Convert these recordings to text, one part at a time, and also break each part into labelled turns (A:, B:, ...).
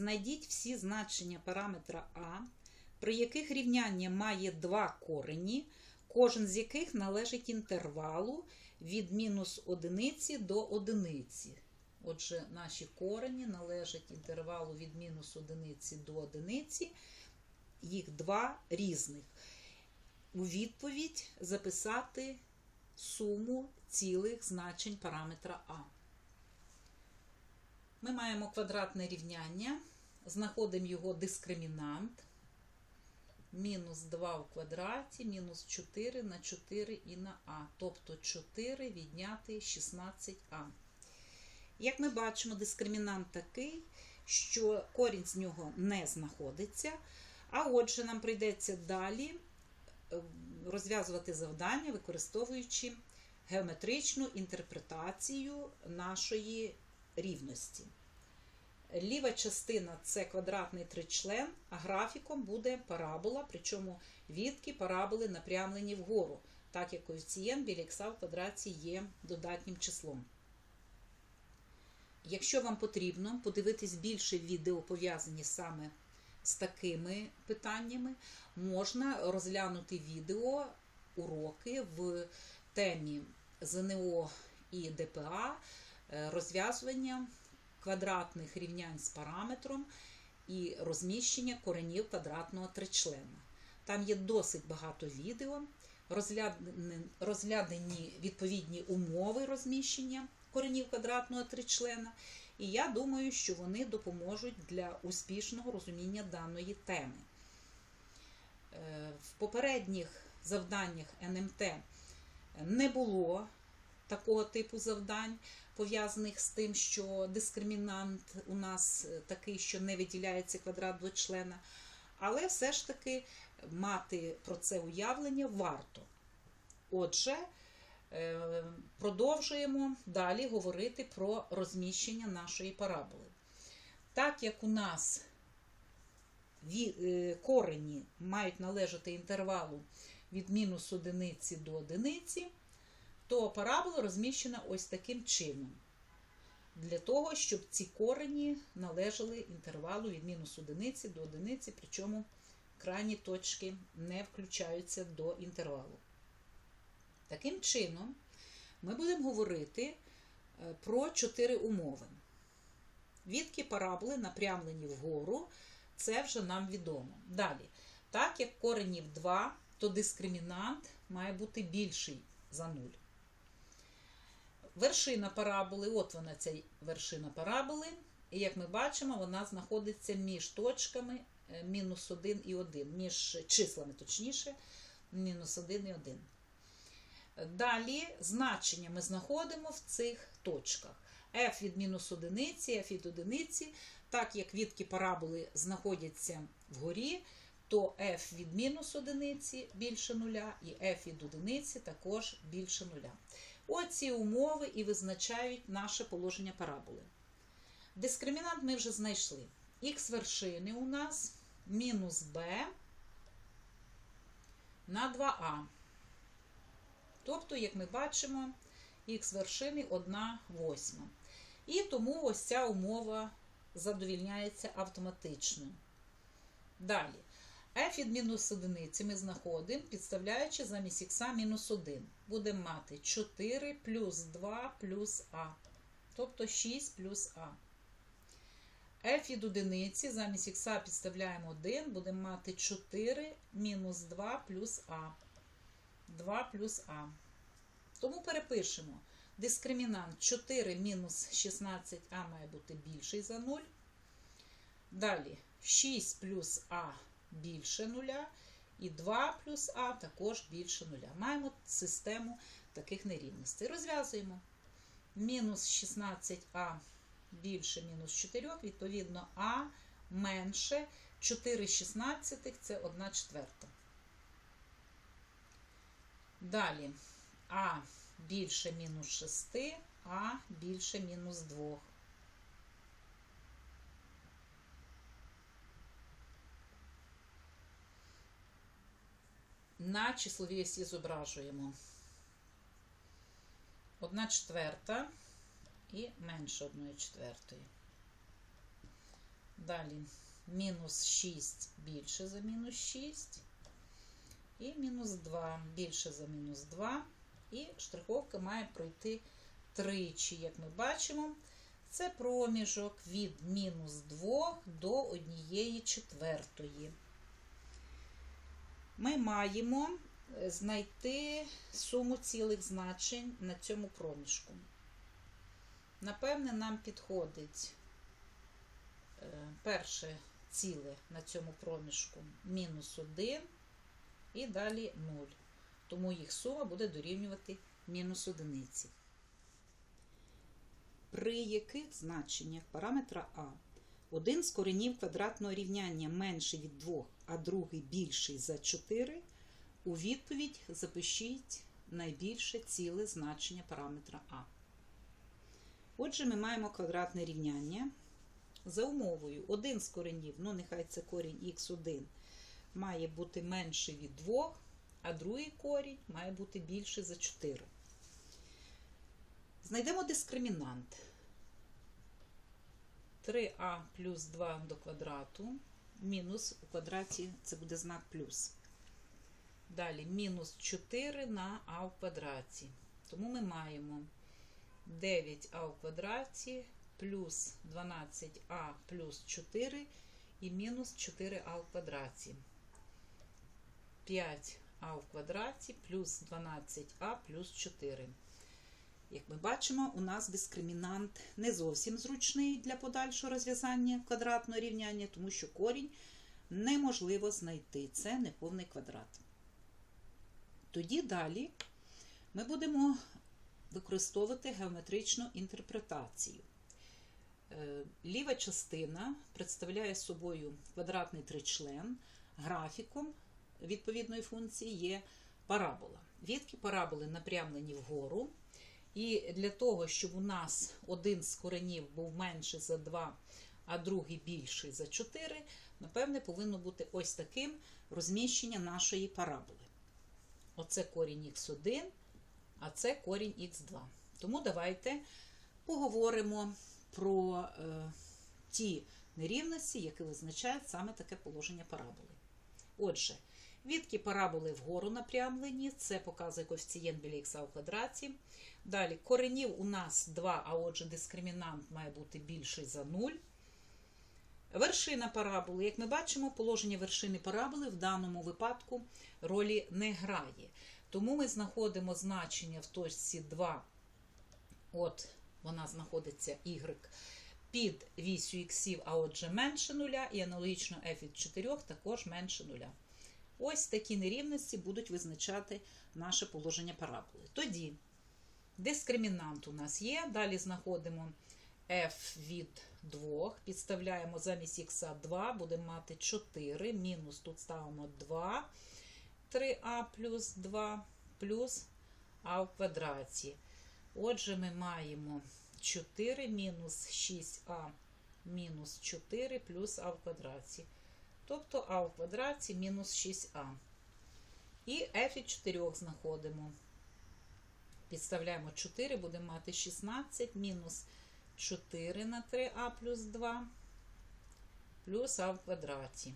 A: Знайдіть всі значення параметра А, при яких рівняння має два корені, кожен з яких належить інтервалу від мінус одиниці до одиниці. Отже, наші корені належать інтервалу від мінус одиниці до одиниці, їх два різних. У відповідь записати суму цілих значень параметра А. Ми маємо квадратне рівняння, знаходимо його дискримінант. Мінус 2 в квадраті, мінус 4 на 4 і на А. Тобто 4 відняти 16а. Як ми бачимо, дискримінант такий, що корінь з нього не знаходиться. А отже, нам прийдеться далі е, розв'язувати завдання, використовуючи геометричну інтерпретацію нашої рівності. Ліва частина це квадратний тричлен, а графіком буде парабола, причому відки параболи напрямлені вгору, так як коефіцієнт біля х в квадраті є додатнім числом. Якщо вам потрібно подивитись більше відео, пов'язані саме з такими питаннями, можна розглянути відео уроки в темі ЗНО і ДПА е, розв'язування квадратних рівнянь з параметром і розміщення коренів квадратного тричлена. Там є досить багато відео, розглядані відповідні умови розміщення коренів квадратного тричлена. І я думаю, що вони допоможуть для успішного розуміння даної теми. Е, В попередніх завданнях НМТ не було такого типу завдань, пов'язаних з тим, що дискримінант у нас такий, що не виділяється квадрат двочлена. Але все ж таки мати про це уявлення варто. Отже, е, продовжуємо далі говорити про розміщення нашої параболи. Так як у нас е, корені мають належати інтервалу від мінус одиниці до одиниці, то парабола розміщена ось таким чином. Для того, щоб ці корені належали інтервалу від мінус одиниці до одиниці, причому крайні точки не включаються до інтервалу. Таким чином, ми будемо говорити е, про чотири умови. Відки параболи напрямлені вгору, це вже нам відомо. Далі, так як коренів 2, то дискримінант має бути більший за 0. Вершина параболи, от вона ця вершина параболи. І як ми бачимо, вона знаходиться між точками е, мінус 1 і 1, між числами, точніше, мінус 1 і 1. Далі значення ми знаходимо в цих точках. f від мінус одиниці, f від одиниці, так як відки параболи знаходяться вгорі, то f від мінус одиниці більше нуля, і f від одиниці також більше нуля. Оці умови і визначають наше положення параболи. Дискримінант ми вже знайшли. Х вершини у нас мінус b на 2а. Тобто, як ми бачимо, х вершини 1 восьма. І тому ось ця умова задовільняється автоматично. Далі. F від мінус одиниці ми знаходимо, підставляючи замість х мінус 1. Будемо мати 4 плюс 2 плюс а. Тобто 6 плюс а. f від одиниці замість х підставляємо 1, будемо мати 4 мінус 2 плюс а. 2 плюс а. Тому перепишемо. Дискримінант 4 мінус 16а має бути більший за 0. Далі 6 плюс а більше 0. І 2 плюс а також більше 0. Маємо систему таких нерівностей. Розв'язуємо. Мінус 16а більше мінус 4, відповідно, а менше 4 16 це 1 четверта. Далі а більше мінус 6, а більше мінус 2. На числовій осі зображуємо 1 четверта і менше 1 четвертої. Далі мінус 6 більше за мінус 6. І мінус 2 більше за мінус 2. І штриховка має пройти тричі, як ми бачимо. Це проміжок від мінус 2 до 1 четвертої. Ми маємо е, знайти суму цілих значень на цьому проміжку. Напевне, нам підходить е, перше ціле на цьому проміжку мінус 1 і далі 0. Тому їх сума буде дорівнювати мінус одиниці. При яких значеннях параметра А один з коренів квадратного рівняння менший від 2, а другий більший за 4, у відповідь запишіть найбільше ціле значення параметра А. Отже, ми маємо квадратне рівняння. За умовою, один з коренів, ну нехай це корінь х1, має бути менший від 2, а другий корінь має бути більший за 4. Знайдемо дискримінант. 3а плюс 2 до квадрату, мінус у квадраті це буде знак плюс. Далі мінус 4 на а в квадраті. Тому ми маємо 9а в квадраті плюс 12а плюс 4 і мінус 4а в квадраті. 5а в квадраті плюс 12а плюс 4. Як ми бачимо, у нас дискримінант не зовсім зручний для подальшого розв'язання квадратного рівняння, тому що корінь неможливо знайти. Це неповний квадрат. Тоді далі ми будемо використовувати геометричну інтерпретацію. Е, Ліва частина представляє собою квадратний тричлен, графіком відповідної функції є парабола. Відки параболи напрямлені вгору. І для того, щоб у нас один з коренів був менший за 2, а другий більший за 4, напевне, повинно бути ось таким розміщення нашої параболи. Оце корінь х1, а це корінь х2. Тому давайте поговоримо про е, ті нерівності, які визначають саме таке положення параболи. Отже, відки параболи вгору напрямлені, це показує коефіцієнт біля х у квадраті. Далі коренів у нас 2, а отже, дискримінант має бути більший за 0. Вершина параболи, як ми бачимо, положення вершини параболи в даному випадку ролі не грає. Тому ми знаходимо значення в точці 2, от вона знаходиться y, під вісю іксів, а отже, менше нуля, і аналогічно f від 4 також менше нуля. Ось такі нерівності будуть визначати наше положення параболи. Тоді дискримінант у нас є. Далі знаходимо f від 2, підставляємо замість х 2, будемо мати 4, мінус тут ставимо 2, 3а плюс 2 плюс а в квадраті. Отже, ми маємо 4 мінус 6а мінус 4 плюс а в квадраті. Тобто а в квадраті мінус 6а. І f від 4 знаходимо. Підставляємо 4, будемо мати 16 мінус 4 на 3а плюс 2 плюс а в квадраті.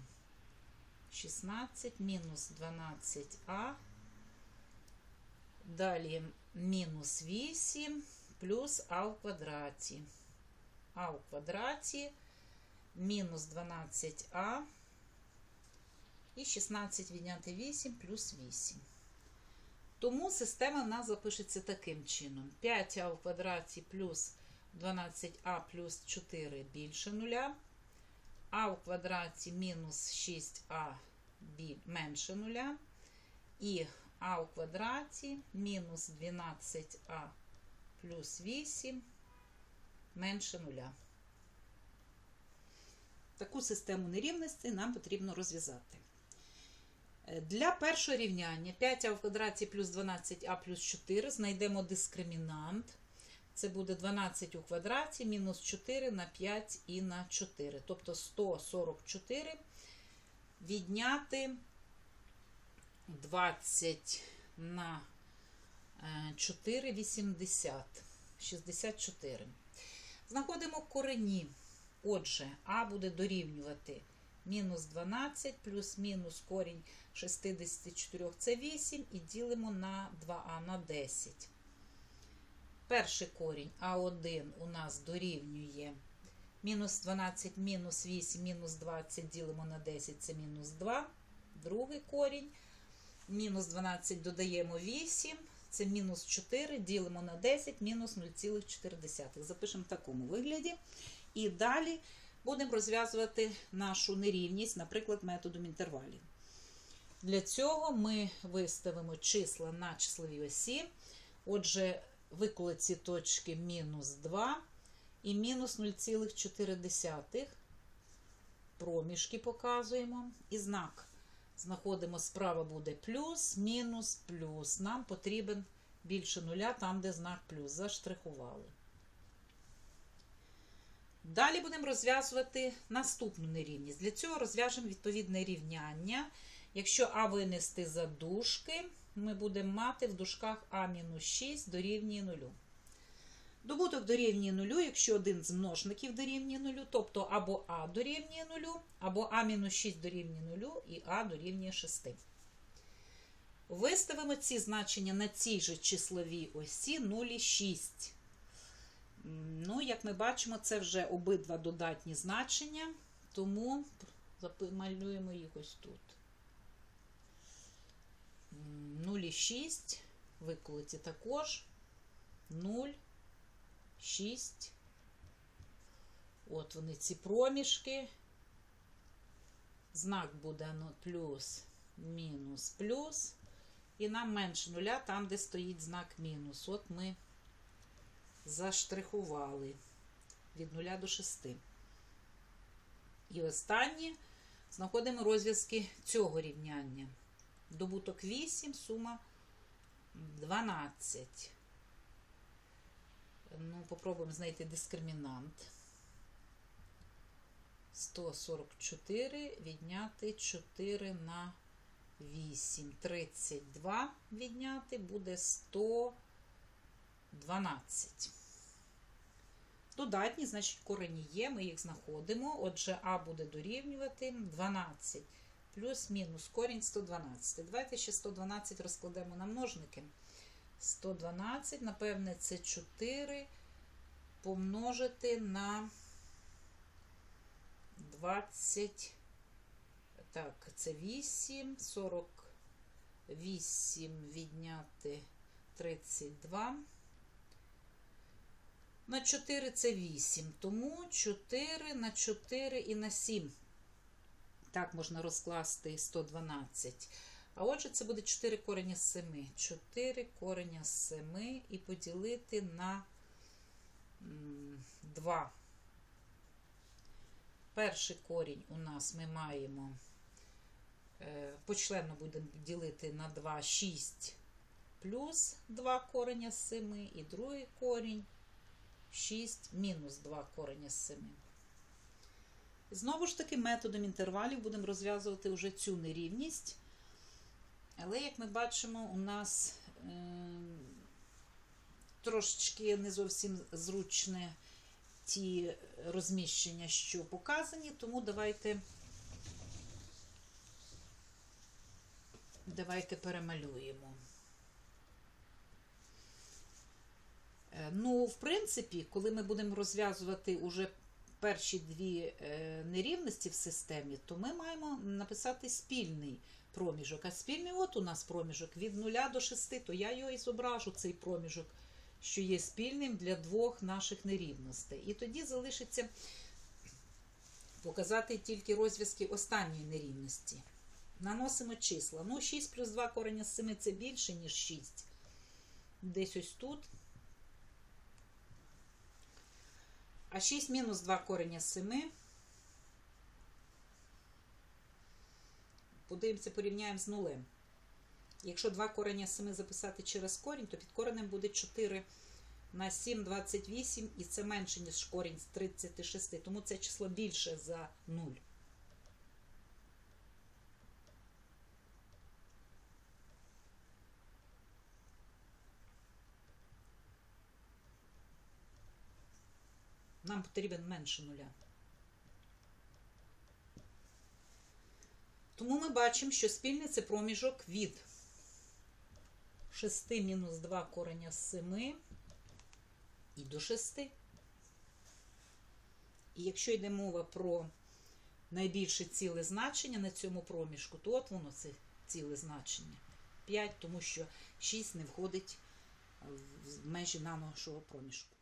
A: 16 мінус 12а. Далі мінус 8 плюс а в квадраті. А в квадраті мінус 12а. І 16 відняти 8 плюс 8. Тому система в нас запишеться таким чином: 5а в квадраті плюс 12а плюс 4 більше нуля, а в квадраті мінус 6а менше нуля, і а в квадраті мінус 12а плюс 8 менше нуля. Таку систему нерівностей нам потрібно розв'язати. Для першого рівняння 5а в квадраті плюс 12а плюс 4 знайдемо дискримінант. Це буде 12 у квадраті мінус 4 на 5 і на 4. Тобто 144 відняти 20 на 4 80. 64. Знаходимо корені. Отже, А буде дорівнювати мінус 12 плюс мінус корінь 64 це 8 і ділимо на 2а на 10. Перший корінь А1 у нас дорівнює мінус 12 мінус 8 мінус 20 ділимо на 10 це мінус 2. Другий корінь. Мінус 12 додаємо 8, це мінус 4, ділимо на 10, мінус 0,4. Запишемо в такому вигляді. І далі будемо розв'язувати нашу нерівність, наприклад, методом інтервалів. Для цього ми виставимо числа на числовій осі. Отже, виколи ці точки мінус 2 і мінус 0,4. Проміжки показуємо. І знак знаходимо справа буде плюс, мінус, плюс. Нам потрібен більше нуля, там, де знак плюс. Заштрихували. Далі будемо розв'язувати наступну нерівність. Для цього розв'яжемо відповідне рівняння. Якщо А винести за дужки, ми будемо мати в дужках А-6 дорівнює 0. Добуток дорівнює 0, якщо один з множників дорівнює 0, тобто або А дорівнює 0, або А-6 дорівнює 0 і А дорівнює 6. Виставимо ці значення на цій же числовій осі 0 і 6. Ну, як ми бачимо, це вже обидва додатні значення, тому малюємо їх ось тут. 0,6, виколоті також 0, 6. От вони ці проміжки. Знак буде ну, плюс, мінус, плюс. І нам менше нуля там, де стоїть знак мінус. От ми заштрихували від 0 до 6. І останнє знаходимо розв'язки цього рівняння. Добуток 8, сума 12. Ну, попробуємо знайти дискримінант. 144 відняти 4 на 8. 32 відняти буде 112. Додатні, значить, корені є, ми їх знаходимо. Отже, А буде дорівнювати 12 плюс-мінус корінь 112. Давайте ще 112 розкладемо на множники. 112, напевне, це 4 помножити на 20. Так, це 8, 48 відняти 32. На 4 це 8, тому 4 на 4 і на 7. Так, можна розкласти 112. А отже, це буде 4 корення з 7. 4 корення з 7 і поділити на 2. Перший корінь у нас ми маємо, е, почленно будемо ділити на 2, 6 плюс 2 корення з 7, і другий корінь 6 мінус 2 корення з 7. Знову ж таки, методом інтервалів будемо розв'язувати вже цю нерівність. Але, як ми бачимо, у нас е, трошечки не зовсім зручне ті розміщення, що показані, тому давайте, давайте перемалюємо. Е, ну, в принципі, коли ми будемо розв'язувати уже перші дві е, нерівності в системі, то ми маємо написати спільний проміжок. А спільний от у нас проміжок від 0 до 6, то я його і зображу, цей проміжок, що є спільним для двох наших нерівностей. І тоді залишиться показати тільки розв'язки останньої нерівності. Наносимо числа. Ну, 6 плюс 2 корення з 7 це більше, ніж 6. Десь ось тут. А 6 мінус 2 корення з 7. Подивимося, порівняємо з нулем. Якщо 2 корення з 7 записати через корінь, то під коренем буде 4 на 7, 28, і це менше, ніж корінь з 36. Тому це число більше за 0. нам потрібен менше нуля. Тому ми бачимо, що спільний це проміжок від 6 мінус 2 корення з 7 і до 6. І якщо йде мова про найбільше ціле значення на цьому проміжку, то от воно це ціле значення 5, тому що 6 не входить в межі нашого проміжку.